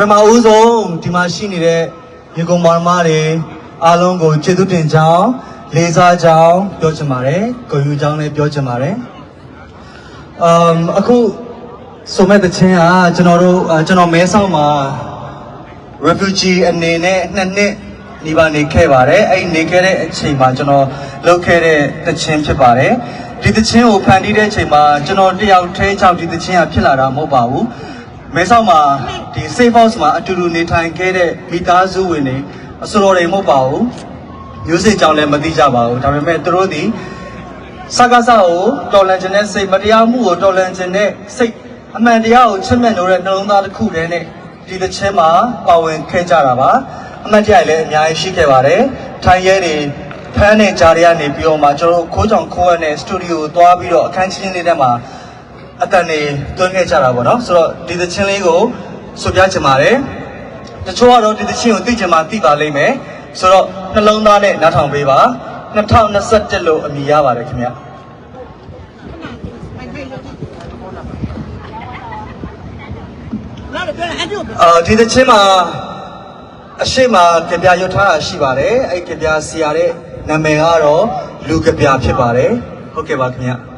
ထမဦးဆုံးဒီမှာရှိနေတဲ့ရေကုန်မောင်နှမတွေအားလုံးကိုကျေးဇူးတင်ကြောင်းလေးစားကြောင်းပြောချင်ပါတယ်။ကိုယူကြောင်းလည်းပြောချင်ပါတယ်။ um အခုဆိုမဲ့တခြင်းကကျွန်တော်တို့အာကျွန်တော်မဲဆောက်မှာ refugee အနေနဲ့နှစ်နှစ်နေပါနေခဲ့ပါတယ်အဲ့ဒီနေခဲ့တဲ့အချိန်မှာကျွန်တော်လုပ်ခဲ့တဲ့တခြင်းဖြစ်ပါတယ်ဒီတခြင်းကိုဖန်တီးတဲ့အချိန်မှာကျွန်တော်တယောက်တည်းကြောင့်ဒီတခြင်းကဖြစ်လာတာမဟုတ်ပါဘူး မဲဆောက်မှာဒီ safe house မှာအတူတူနေထိုင်ခဲ့တဲ့မိသားစုဝင်တွေအစိုးရတွေမဟုတ်ပါဘူးမျိုးစစ်ကြောင့်လည်းမသိကြပါဘူးဒါပေမဲ့သူတို့ဒီစကားစကိုတော်လန်ခြင်းနဲ့စိတ်မတရားမှုကိုတော်လန်ခြင်းနဲ့စိတ်အမှန်တရားကိုချစ်မြတ်လို့တဲ့နှလုံးသားတစ်ခုတည်းနဲ့ဒီတစ်ချင်းမှာပါဝင်ခဲ့ကြတာပါအမှတ်တရလည်းအများကြီးရှိခဲ့ပါတယ်ထိုင်ရဲတွေဖမ်းနေကြရကနေပြီးတော့မှကျွန်တော်တို့ခိုးကြောင်ခိုးရတဲ့စတူဒီယိုသွားပြီးတော့အခန်းချင်းလေးထဲမှာ အတန်နေတွင်းခဲ့ကြတာပေါ့နော်ဆိုတော့ဒီသချင်းလေးကိုဆွပြချင်ပါတယ်တချို့ကတော့ဒီသချင်းကိုသိချင်မှသိပါလိမ့်မယ်ဆိုတော့နှလုံးသားနဲ့နားထောင်ပေးပါ2021လို့အမည်ရပါတယ်ခင်ဗျာအာဒီသချင်းမှာအရှိမကြပြရွတ်ထားတာရှိပါတယ်အဲ့ကြပြဆရာတဲ့နာမည်ကတော့လူကြပြဖြစ်ပါတယ်ဟုတ်ကဲ့ပါခင်ဗျာ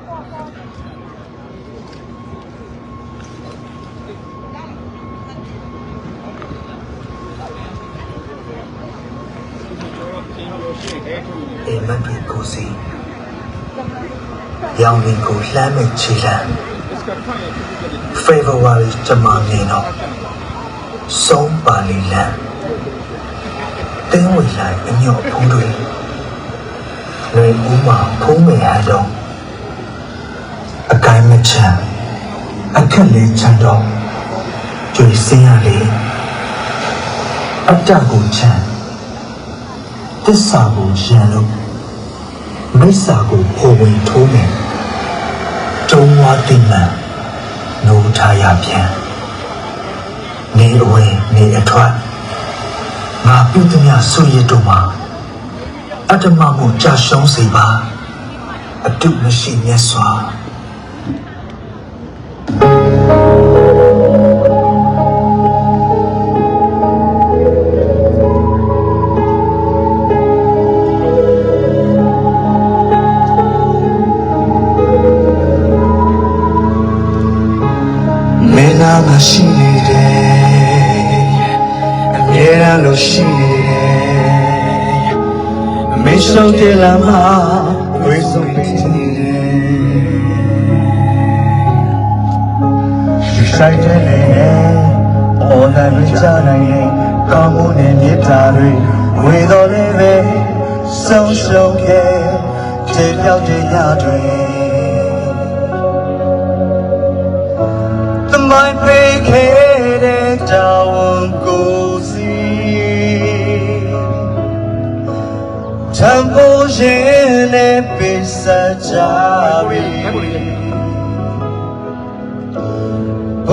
အိမ်မက်တွေကိုစီရောင်ရင်ကိုလှမ်းမဲ့ချီလန်း February တမနေတော့ဆုံးပါလီလန်းတင်းဝင်လိုက်အညော့ဖူးတွေလွယ်ဦးမှာဖုံးမဲ့ဟန်တော့အကိုင်းမချမ်းအခက်လေးချမ်းတော့ကြွေစင်းရလေအတ္တကိုချမ်း တစ္ဆာကိုရန်လို့မိစ္ဆာကိုပေါ်ဝင်ထိုးမယ်တုံးဝါတိမှန်နိုးထားရပြန်နေအဝင်နေအထွက်ငါပြုသမျှဆွေရတို့မှာအတ္တမမှုကြာရှုံးစေပါအတုမရှိမြတ်စွာ ရှိနေတယ်အမြဲတမ်းလို့ရှိနေတယ်မင်းရှုံးတယ်လားမဝေးဆုံးပေးနေတယ်ရှိဆိုင်တဲ့လေအော်နိုင်မချနိုင်ရင်ကောင်းမှုနဲ့မေတ္တာတွေဝေတော်လေးပဲဆုံးရှုံးခဲ့တဲ့ပြောက်တဲ့ညတွေ the mind vacated down gozi temple yene pesajawi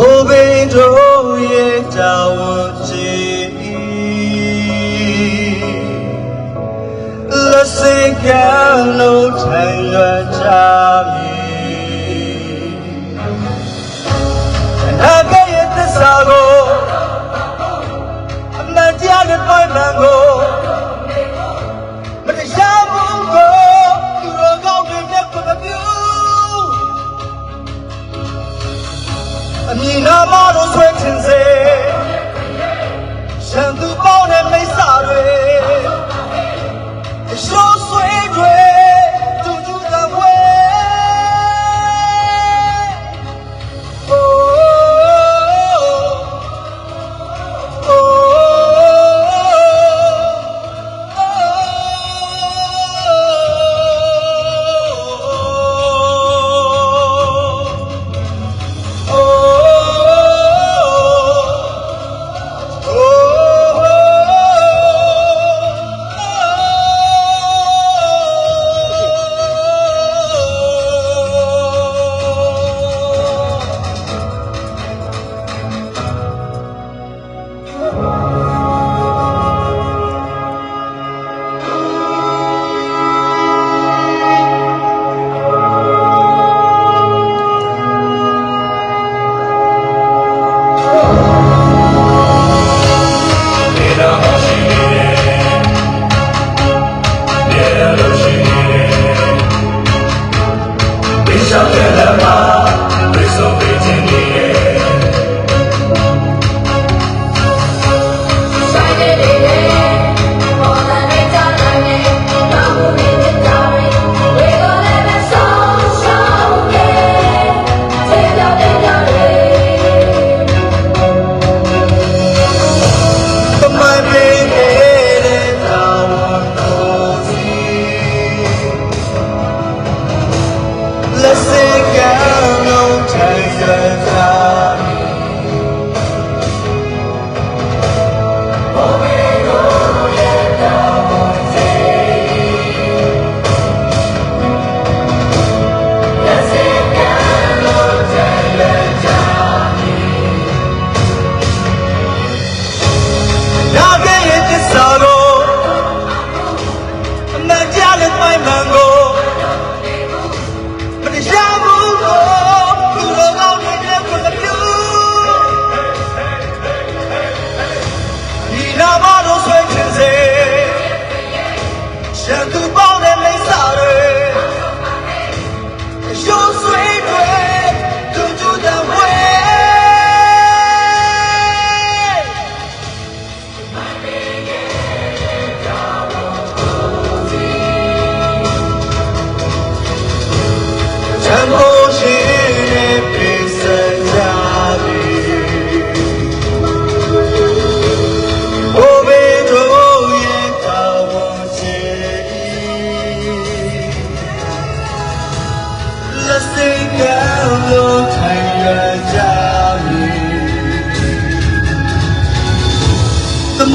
Obedo ye down ji Let's say no time jami နာ အမည်နာမ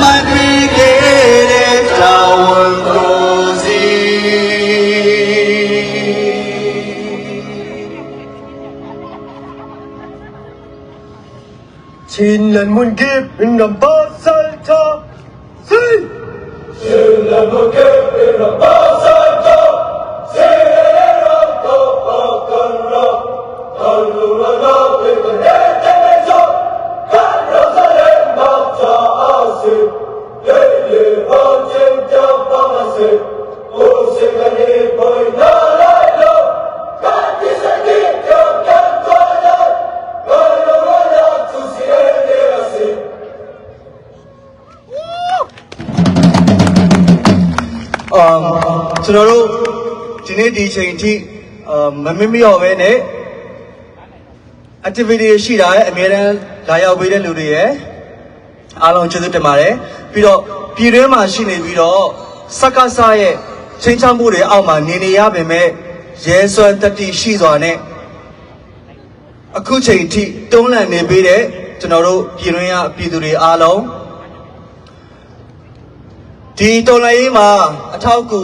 သမိုင်းပြီးခဲ့တဲ့တာဝန် See? ။အာကျွန်တော်တို့ဒီနေ့ဒီချိန်ထိအာမမမရောပဲနဲ့ activity တွေရှိတာရဲ့အများတန်းလာရောက်ပေးတဲ့လူတွေရဲ့အားလုံးကျေးဇူးတင်ပါတယ်။ပြီးတော့ပြည်တွင်းမှာရှိနေပြီးတော့စက္ကစရဲ့ချင်းချောင်းမှုတွေအောက်မှာနေနေရပေမဲ့ရဲစွမ်းတတိရှိစွာနဲ့အခုချိန်ထိတွန်းလှန်နေပေးတဲ့ကျွန်တော်တို့ပြည်တွင်းရပြည်သူတွေအားလုံး ဒီတော်လိုင်းရေးမှာအထောက်အကူ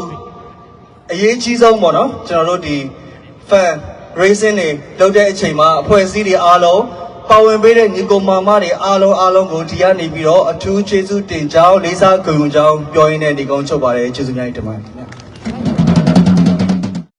အရေးကြီးဆုံးပေါ့နော်ကျွန်တော်တို့ဒီ fan racing တွေလုပ်တဲ့အချိန်မှာအဖွဲ့အစည်းတွေအားလုံးပါဝင်ပေးတဲ့ညီကောင်မမတွေအားလုံးအားလုံးကိုဒီကနေပြီးတော့အထူးကျေးဇူးတင်ကြောင်းလေးစားကြုံကြောင်းပြောရင်းနဲ့ဒီကုန်းချုပ်ပါတယ်ကျေးဇူးများတင်ပါတယ်ခင်ဗျာ